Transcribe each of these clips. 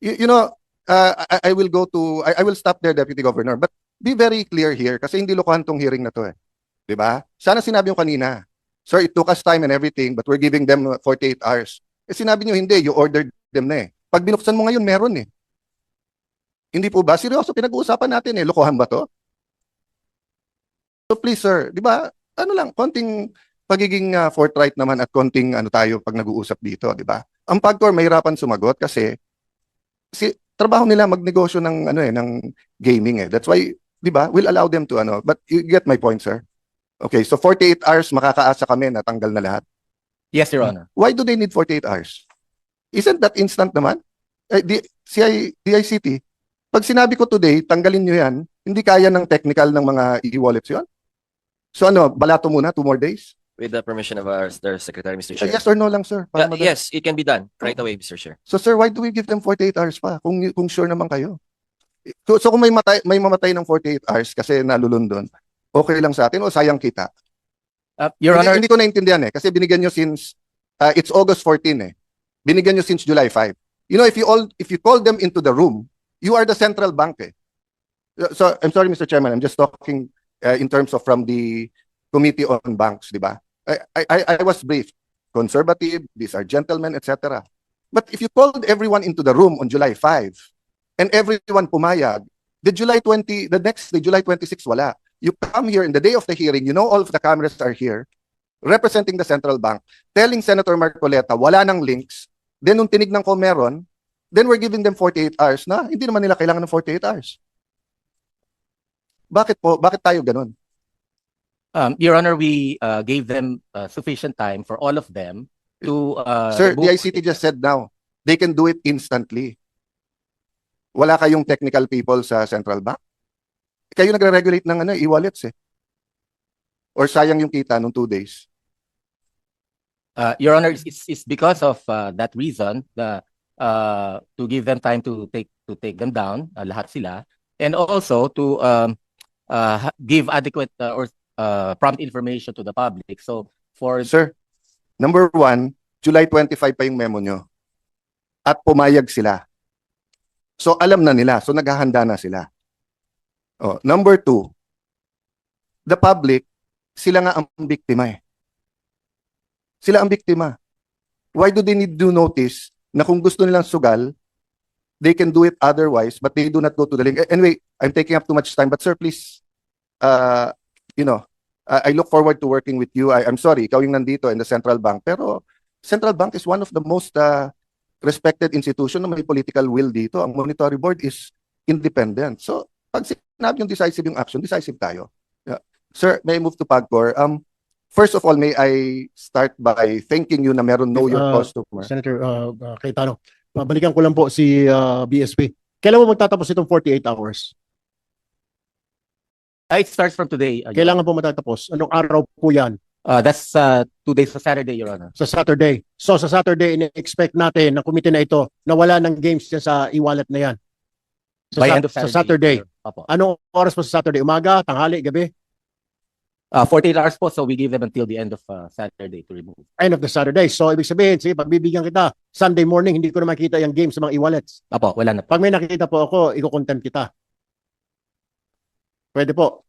you, you know, uh, I, I will go to, I, I will stop there, Deputy Governor, but be very clear here kasi hindi lokohan tong hearing na to eh. Ba? Sana sinabi yung kanina, Sir, it took us time and everything, but we're giving them 48 hours. Eh sinabi nyo hindi, you ordered them na eh. Pag binuksan mo ngayon, meron eh. Hindi po ba? Seryoso, pinag-uusapan natin eh. Lokohan ba to? So please sir, di ba, ano lang, konting pagiging uh, forthright naman at konting ano tayo pag nag-uusap dito, di ba? Ang PAGCOR mahirapan sumagot kasi si trabaho nila magnegosyo ng ano eh ng gaming eh. That's why, di ba? We'll allow them to ano, but you get my point, sir. Okay, so 48 hours makakaasa kami na tanggal na lahat. Yes, Your Honor. Why do they need 48 hours? Isn't that instant naman? Eh, di, CI, DICT, pag sinabi ko today, tanggalin nyo yan, hindi kaya ng technical ng mga e-wallets yun? So ano, balato muna, two more days? With the permission of our their secretary, Mr. Chair. yes or no lang, sir? Para Uh, madali. yes, it can be done right away, Mr. Chair. So sir, why do we give them 48 hours pa kung kung sure naman kayo? So, so kung may matay, may mamatay ng 48 hours kasi nalulundon, okay lang sa atin o sayang kita? Uh, Your hindi, Honor, hindi ko naintindihan eh kasi binigyan nyo since uh, it's August 14 eh. Binigyan nyo since July 5. You know if you all if you call them into the room, you are the central bank eh. So I'm sorry Mr. Chairman, I'm just talking uh, in terms of from the Committee on Banks, di ba? I, I I was briefed. Conservative, these are gentlemen, etc. But if you called everyone into the room on July 5 and everyone pumayag, the July 20, the next day, July 26, wala. You come here in the day of the hearing, you know all of the cameras are here, representing the central bank, telling Senator Marcoleta, wala nang links, then nung tinignan ko meron, then we're giving them 48 hours na, hindi naman nila kailangan ng 48 hours. Bakit po? Bakit tayo ganun? Um, Your Honor, we uh, gave them uh, sufficient time for all of them to uh, Sir, the ICT just said now, they can do it instantly. Wala kayong technical people sa central bank? Kayo nagre-regulate ng ano, e-wallets eh. Or sayang yung kita nung two days. Uh, Your Honor, it's, it's because of uh, that reason the uh, to give them time to take to take them down, uh, lahat sila, and also to um, uh, give adequate uh, or uh, prompt information to the public. So for Sir, number one, July 25 pa yung memo nyo. At pumayag sila. So alam na nila. So naghahanda na sila. Oh, number two, the public, sila nga ang biktima eh. Sila ang biktima. Why do they need to notice na kung gusto nilang sugal, they can do it otherwise, but they do not go to the link. Anyway, I'm taking up too much time, but sir, please, uh, you know, I I look forward to working with you. I, I'm sorry, ikaw yung nandito in the central bank. Pero central bank is one of the most uh, respected institution na may political will dito. Ang monetary board is independent. So, pag sinabi yung decisive yung action, decisive tayo. Yeah. Sir, may I move to PAGCOR? Um, first of all, may I start by thanking you na meron know your Uh, customer. Senator uh, uh, Cayetano, balikan ko lang po si uh, BSP. Kailan mo magtatapos itong 48 hours? Uh, it starts from today. uh, Kailangan po matatapos? Anong araw po yan? Uh, that's uh, two days sa Saturday, Your Honor. Sa Saturday. So sa Saturday, in-expect natin na committee na ito na wala ng games dyan sa e-wallet na yan. Sa, By sa- end of sa Saturday. Saturday. Your- Opo. Anong oras po sa Saturday? Umaga, tanghali, gabi? Uh, 48 hours po, so we give them until the end of uh, Saturday to remove. End of the Saturday. So ibig sabihin, sige, pagbibigyan kita, Sunday morning, hindi ko na makita yung game sa mga e-wallets. Opo, wala na po. Pag may nakikita po ako, iko-contempt kita. Pwede po.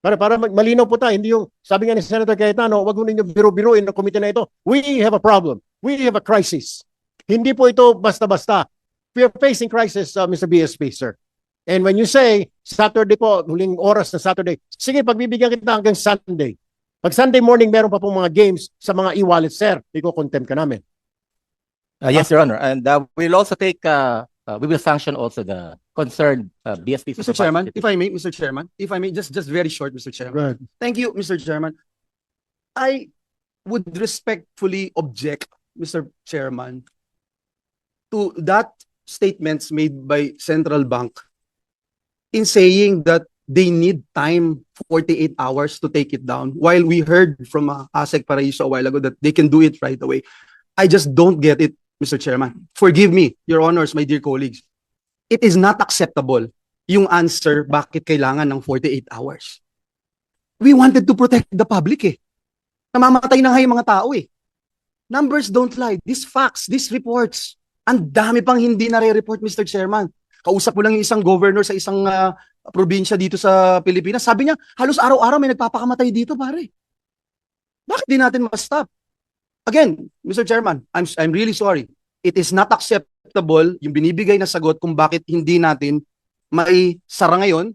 Para para malinaw po tayo, hindi yung sabi nga ni Senator Cayetano, wag mo ninyo biro-biruin ng komite na ito. We have a problem. We have a crisis. Hindi po ito basta-basta. We are facing crisis, uh, Mr. BSP, sir. And when you say Saturday po, huling oras na Saturday, sige, pagbibigyan kita hanggang Sunday. Pag Sunday morning, meron pa pong mga games sa mga e-wallet, sir. Iko-contempt ka namin. Uh, yes, Your Honor. And uh, we'll also take, uh, uh, we will sanction also the concerned uh, BSP. Mr. Chairman, if I may, Mr. Chairman, if I may, just just very short, Mr. Chairman. Go ahead. Thank you, Mr. Chairman. I would respectfully object, Mr. Chairman, to that statements made by Central Bank in saying that they need time 48 hours to take it down while we heard from uh, Asek Paraiso a while ago that they can do it right away. I just don't get it, Mr. Chairman. Forgive me, your honors, my dear colleagues. It is not acceptable yung answer bakit kailangan ng 48 hours. We wanted to protect the public eh. Namamatay na nga yung mga tao eh. Numbers don't lie. These facts, these reports, Ang dami pang hindi nare-report, Mr. Chairman. Kausap mo lang yung isang governor sa isang ah, probinsya dito sa Pilipinas. Sabi niya, halos araw-araw may nagpapakamatay dito, pare. Bakit di natin ma-stop? Again, Mr. Chairman, I'm, I'm really sorry. It is not acceptable yung binibigay na sagot kung bakit hindi natin mai sara ngayon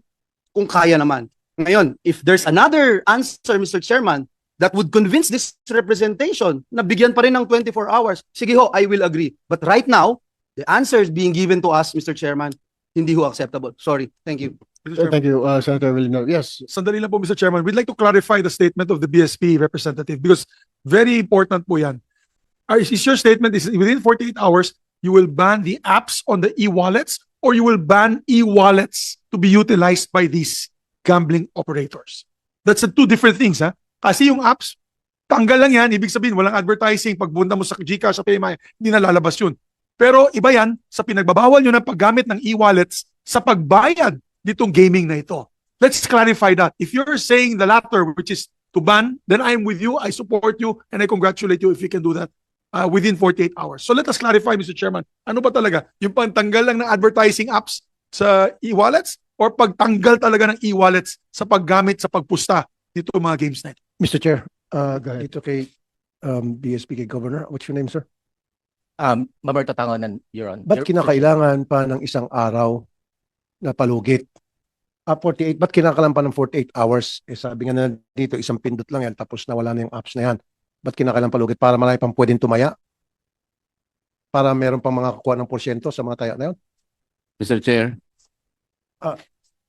kung kaya naman. Ngayon, if there's another answer, Mr. Chairman, that would convince this representation na bigyan pa rin ng 24 hours, sige ho, I will agree. But right now, the answer is being given to us, Mr. Chairman, hindi ho acceptable. Sorry. Thank you. Mr. Thank you, uh, Senator Villanova. Yes, Sandali lang po, Mr. Chairman. We'd like to clarify the statement of the BSP representative because very important po yan. Is your statement is within 48 hours, you will ban the apps on the e-wallets or you will ban e-wallets to be utilized by these gambling operators? That's the two different things, ha? Kasi yung apps, tanggal lang yan. Ibig sabihin, walang advertising. Pagpunta mo sa Gcash, sa PayMaya, hindi na lalabas yun. Pero iba yan sa pinagbabawal nyo ng paggamit ng e-wallets sa pagbayad nitong gaming na ito. Let's clarify that. If you're saying the latter, which is to ban, then I'm with you, I support you, and I congratulate you if you can do that uh, within 48 hours. So let us clarify, Mr. Chairman, ano ba talaga? Yung pagtanggal lang ng advertising apps sa e-wallets or pagtanggal talaga ng e-wallets sa paggamit sa pagpusta nito mga games na ito? Mr. Chair, uh, dito kay um, BSP kay Governor. What's your name, sir? Um, Mamerto Tangonan, Your Honor. Ba't kinakailangan pa ng isang araw na palugit? Ah, 48, ba't kinakailangan pa ng 48 hours? Eh, sabi nga na dito, isang pindot lang yan, tapos nawala na yung apps na yan. Ba't kinakailangan palugit? Para marami pang pwedeng tumaya? Para meron pang mga kukuha ng porsyento sa mga taya na yun? Mr. Chair,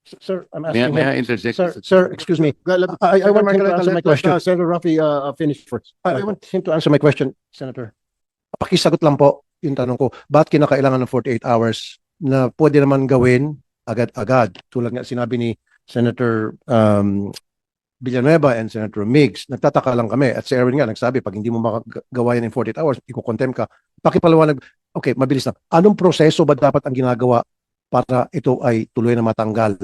S- Sir, I'm may, I- asking may him. I interject? Sir, Mr. sir, excuse me. I, I want him to answer my question. Senator Rafi, uh, finish first. I, I want him to answer my question, Senator. Pakisagot lang po yung tanong ko. Ba't kinakailangan ng 48 hours na pwede naman gawin agad-agad? Tulad nga sinabi ni Senator um, Villanueva and Senator Migs. Nagtataka lang kami. At si Erwin nga nagsabi, pag hindi mo makagawa yan in 48 hours, iko-contempt ka. Pakipaliwanag. Okay, mabilis lang. Anong proseso ba dapat ang ginagawa para ito ay tuloy na matanggal?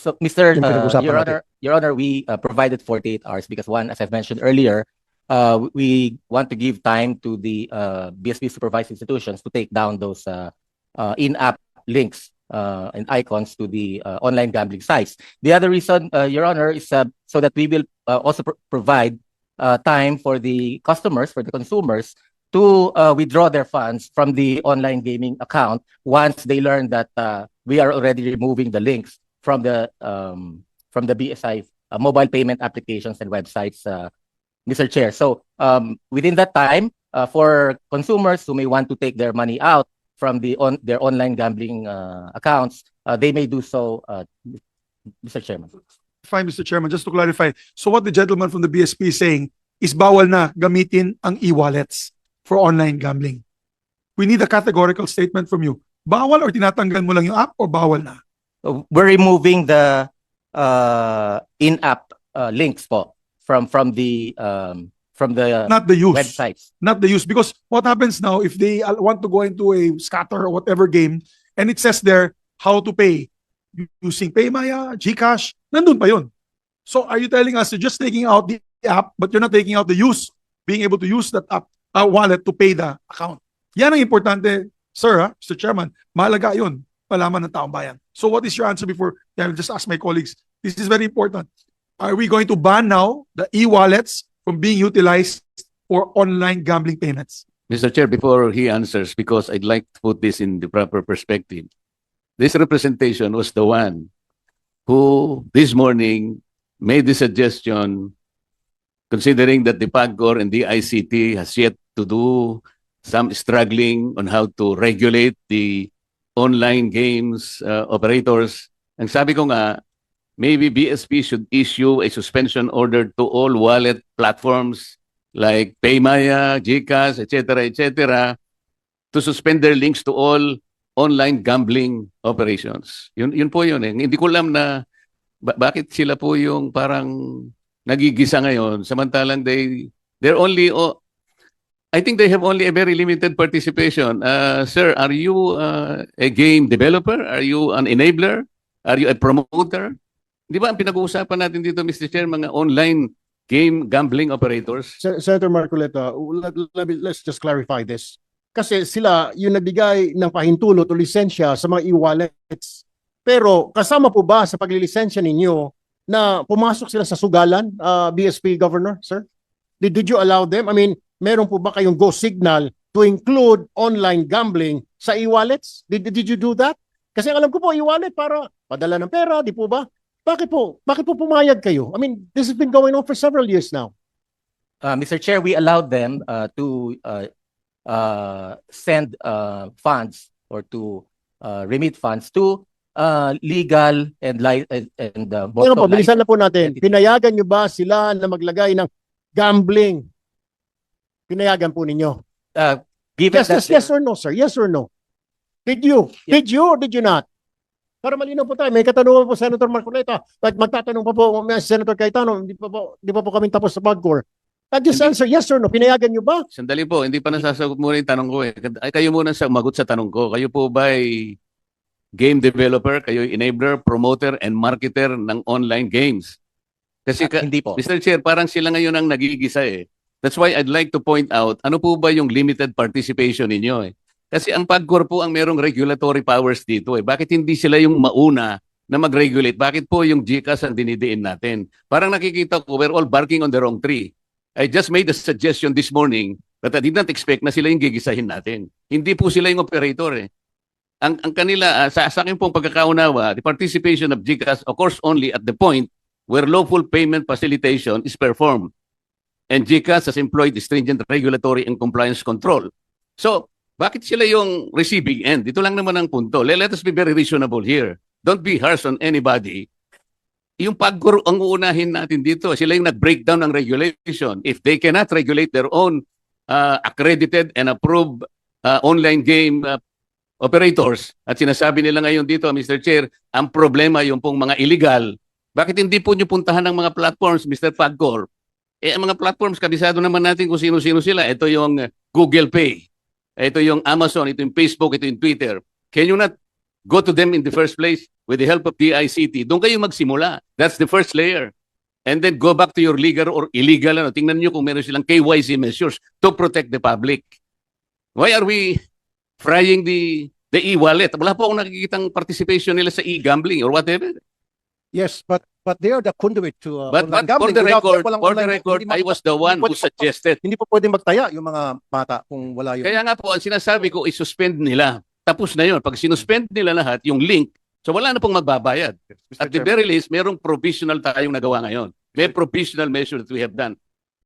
So, Mr. Uh, Your natin. Honor, Your Honor, we uh, provided 48 hours because one, as I've mentioned earlier, uh, we want to give time to the uh, BSP supervised institutions to take down those uh, uh, in-app links uh, and icons to the uh, online gambling sites. The other reason, uh, Your Honor, is uh, so that we will uh, also pro- provide uh, time for the customers, for the consumers, to uh, withdraw their funds from the online gaming account once they learn that uh, we are already removing the links from the um, from the BSI uh, mobile payment applications and websites, uh, Mr. Chair. So um, within that time, uh, for consumers who may want to take their money out from the on their online gambling uh, accounts, uh, they may do so, uh, Mr. Chairman. Fine, Mr. Chairman, just to clarify. So what the gentleman from the BSP is saying is bawal na gamitin ang e-wallets for online gambling. We need a categorical statement from you. Bawal or tinatanggal mo lang yung app or bawal na? Uh, We're removing the uh, in-app uh, links po from from the um, from the Not the use. websites. Not the use. Because what happens now if they want to go into a scatter or whatever game and it says there how to pay using PayMaya, GCash, nandun pa yun. So are you telling us you're just taking out the app but you're not taking out the use, being able to use that app uh, wallet to pay the account? Yan ang importante, sir, ha, Mr. Chairman. Mahalaga yun, malaman ng taong bayan. So what is your answer before, yeah, I'll just ask my colleagues. This is very important. Are we going to ban now the e-wallets from being utilized for online gambling payments? Mr. Chair, before he answers, because I'd like to put this in the proper perspective. This representation was the one who this morning made the suggestion, considering that the PAGCOR and the ICT has yet to do some struggling on how to regulate the online games uh, operators. Ang sabi ko nga, maybe BSP should issue a suspension order to all wallet platforms like Paymaya, GCash, etc., etc., to suspend their links to all online gambling operations. Yun, yun po yun eh. Hindi ko alam na ba- bakit sila po yung parang nagigisa ngayon samantalang they they're only oh, I think they have only a very limited participation. Uh, sir, are you uh, a game developer? Are you an enabler? Are you a promoter? Di ba ang pinag-uusapan natin dito, Mr. Chair, mga online game gambling operators? Sen- Senator Marcoleta, let, let's just clarify this. kasi sila yung nagbigay ng pahintulot o lisensya sa mga e-wallets. Pero kasama po ba sa paglilisensya ninyo na pumasok sila sa sugalan, uh, BSP Governor, sir? Did, did you allow them? I mean, meron po ba kayong go signal to include online gambling sa e-wallets? Did, did you do that? Kasi alam ko po, e-wallet para padala ng pera, di po ba? Bakit po? Bakit po pumayag kayo? I mean, this has been going on for several years now. Uh, Mr. Chair, we allowed them uh, to uh, uh, send uh, funds or to uh, remit funds to uh, legal and li- and, uh, Ngayon po, both bilisan na po natin. entity. Pinayagan nyo ba sila na maglagay ng gambling? Pinayagan po ninyo. uh, given Yes, that yes, yes or no, sir? Yes or no? Did you? Yeah. Did you or did you not? Para malinaw po tayo. May katanungan po Senator Marcoleta. At magtatanong pa po uh, Senator Cayetano. Hindi pa po, hindi pa po kami tapos sa PAGCOR. Uh, just answer yes or no. Pinayagan nyo ba? Sandali po, hindi pa nasasagot muna yung tanong ko eh. Ay, kayo muna sa umagot sa tanong ko. Kayo po ba ay game developer? Kayo ay enabler, promoter, and marketer ng online games? Kasi uh, ka, hindi po. Mr. Chair, parang sila ngayon ang nagigisa eh. That's why I'd like to point out, ano po ba yung limited participation ninyo eh? Kasi ang PAGCOR po ang merong regulatory powers dito eh. Bakit hindi sila yung mauna na mag-regulate? Bakit po yung GCAS ang dinidiin natin? Parang nakikita ko, we're all barking on the wrong tree. I just made a suggestion this morning that I did not expect na sila yung gigisahin natin. Hindi po sila yung operator eh. Ang, ang kanila, ah, sa, sa akin pong pagkakaunawa, the participation of GCAS occurs only at the point where lawful payment facilitation is performed. And GCAS has employed stringent regulatory and compliance control. So, bakit sila yung receiving end? Dito lang naman ang punto. Let, us be very reasonable here. Don't be harsh on anybody. Yung paggur ang uunahin natin dito, sila yung nag-breakdown ng regulation. If they cannot regulate their own uh, accredited and approved uh, online game uh, operators, at sinasabi nila ngayon dito, Mr. Chair, ang problema yung pong mga illegal, bakit hindi po nyo puntahan ng mga platforms, Mr. Pagcor? Eh, ang mga platforms, kabisado naman natin kung sino-sino sila. Ito yung uh, Google Pay, ito yung Amazon, ito yung Facebook, ito yung Twitter. Can you not go to them in the first place with the help of DICT? Doon kayo magsimula. That's the first layer. And then go back to your legal or illegal. Ano. Tingnan nyo kung meron silang KYC measures to protect the public. Why are we frying the the e-wallet? Wala po akong nakikitang participation nila sa e-gambling or whatever. Yes, but but they are the conduit to uh, But, online but for gambling. the Without- record, walang for the online- record, hindi I was the one who suggested Hindi po pwedeng magtaya yung mga bata kung wala yung Kaya nga po, ang sinasabi ko, isuspend nila. Tapos na yun. Pag sinuspend nila lahat, yung link, so wala na pong magbabayad. Mr. At the Chair. very least, merong provisional tayong nagawa ngayon. May provisional measure that we have done.